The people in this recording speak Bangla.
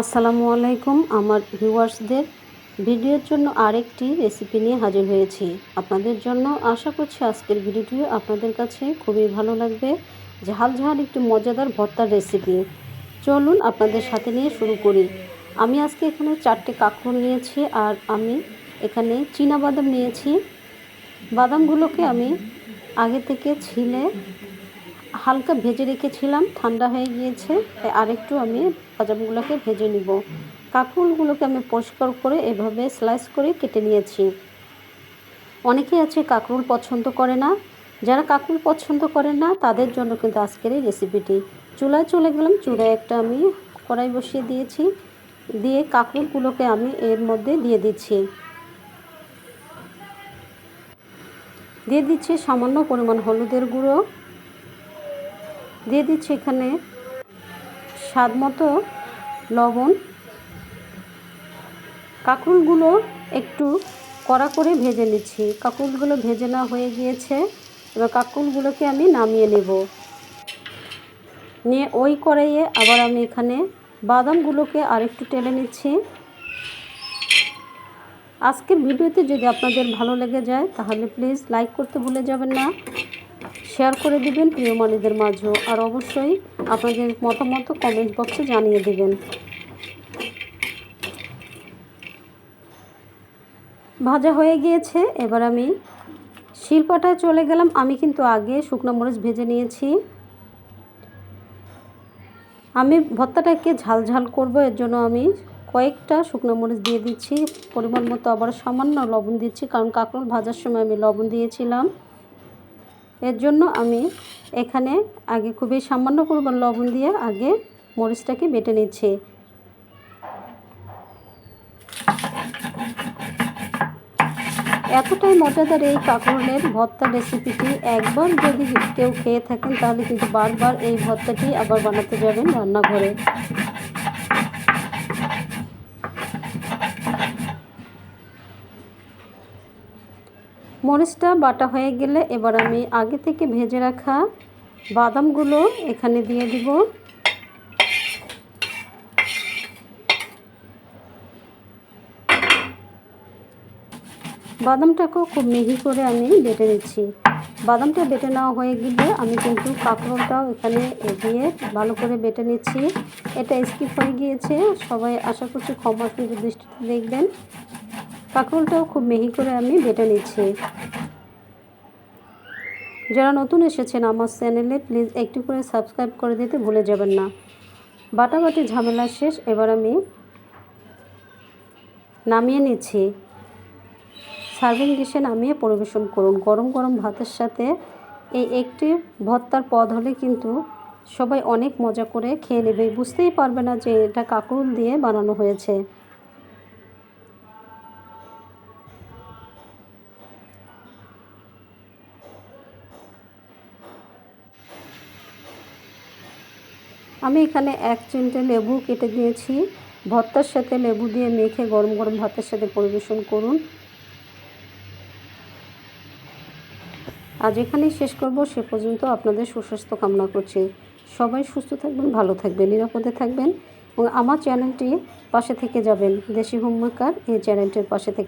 আসসালামু আলাইকুম, আমার ভিউয়ার্সদের। ভিডিওর জন্য আরেকটি রেসিপি নিয়ে হাজির হয়েছি। আপনাদের জন্য আশা করছি আজকের ভিডিওটিও আপনাদের কাছে খুবই ভালো লাগবে। ঝাল ঝাল একটু মজাদার ভর্তার রেসিপি। চলুন আপনাদের সাথে নিয়ে শুরু করি। আমি আজকে এখানে চারটে কাঁকড় নিয়েছি আর আমি এখানে চীনা বাদাম নিয়েছি। বাদামগুলোকে আমি আগে থেকে ছিলে হালকা ভেজে রেখেছিলাম, ঠান্ডা হয়ে গিয়েছে, তাই আরেকটু আমি বাদামগুলোকে ভেজে নিব। কাঁকরুলগুলোকে আমি পরিষ্কার করে এভাবে স্লাইস করে কেটে নিয়েছি। অনেকেই আছে কাঁকরুল পছন্দ করে না। যারা কাঁকরুল পছন্দ করে না, তাদের জন্য কিন্তু আজকের এই রেসিপিটি। চুলায় চলে গেলাম, চুলায় একটা আমি কড়াই বসিয়ে দিয়েছি। দিয়ে কাঁকরুলগুলোকে আমি এর মধ্যে দিয়ে দিচ্ছি। দিয়ে দিচ্ছি সামান্য পরিমাণ হলুদের গুঁড়ো। দিয়ে দিচ্ছি এখানে স্বাদ মতো লবণ। কাঁকরুলগুলো একটু কড়া করে ভেজে নিচ্ছি। কাঁকরুলগুলো ভেজে না হয়ে গিয়েছে। এবার কাঁকরুলগুলোকে আমি নামিয়ে নেব। নিয়ে ওই কড়াইয়ে আবার আমি এখানে বাদামগুলোকে আরেকটু টেলে নিচ্ছি। আজকের ভিডিওতে যদি আপনাদের ভালো লেগে যায়, তাহলে প্লিজ লাইক করতে ভুলে যাবেন না। শেয়ার করে দিবেন প্রিয় মানুষদের মাঝেও। আর অবশ্যই আপনাদের মতামত কমেন্ট বক্সে জানিয়ে দেবেন। ভাজা হয়ে গিয়েছে। এবার আমি শিলপাটায় চলে গেলাম। আমি কিন্তু আগে শুকনো মরিচ ভেজে নিয়েছি। আমি ভর্তাটাকে ঝাল ঝাল করব। এর জন্য আমি কয়েকটা শুকনো মরিচ দিয়ে দিচ্ছি। পরিমাণ মতো আবার সামান্য লবণ দিচ্ছি। কারণ কাঁকরোল ভাজার সময় আমি লবণ দিয়েছিলাম। এর জন্য আমি এখানে আগে খুবই সামান্য পরিমাণ লবণ দিয়ে আগে মরিচটাকে বেটে নিচ্ছি। এতটাই মজাদার এই কাঁকরোলের ভর্তা রেসিপিটি একবার যদি কেউ খেয়ে থাকেন তাহলে কিন্তু বারবার এই ভর্তাটি আবার বানাতে যাবেন রান্নাঘরে। মরিচটা বাটা হয়ে গেলে এবার আমি আগে থেকে ভেজে রাখা বাদামগুলো এখানে দিয়ে দিব। বাদামটাকেও খুব মিহি করে আমি বেটে নিচ্ছি। বাদামটা বেটে নেওয়া হয়ে গেলে আমি কিন্তু কাঁকড়টাও এখানে দিয়ে ভালো করে বেটে নিচ্ছি। এটা স্কিপ হয়ে গিয়েছে। সবাই আশা করছি ক্ষমা সুন্দর দৃষ্টিতে দেখবেন। কাঁকরোলটাও খুব মিহি করে আমি বেটে নিচ্ছি। যারা নতুন এসেছেন আমার চ্যানেলে, প্লিজ একটু করে সাবস্ক্রাইব করে দিতে ভুলে যাবেন না। বাটাবাটি ঝামেলা শেষ, এবার আমি নামিয়ে নিচ্ছি। সার্ভিং ডিশে নামিয়ে পরিবেশন করুন। গরম গরম ভাতের সাথে এই একটি ভত্তার পদ হলে কিন্তু সবাই অনেক মজা করে খেয়ে নেবে। বুঝতেই পারবে না যে এটা কাঁকরুল দিয়ে বানানো হয়েছে। আমি এখানে এক চিমটে লেবু কেটে দিয়েছি। ভর্তার সাথে লেবু দিয়ে মেখে গরম গরম ভাতের সাথে পরিবেশন করুন। আজ এখানেই শেষ করব। সে পর্যন্ত আপনাদের সুস্বাস্থ্য কামনা করছি। সবাই সুস্থ থাকবেন, ভালো থাকবেন, নিরাপদে থাকবেন এবং আমার চ্যানেলটি পাশে থেকে যাবেন। দেশি হোমমেকার এই চ্যানেলটির পাশে থেকে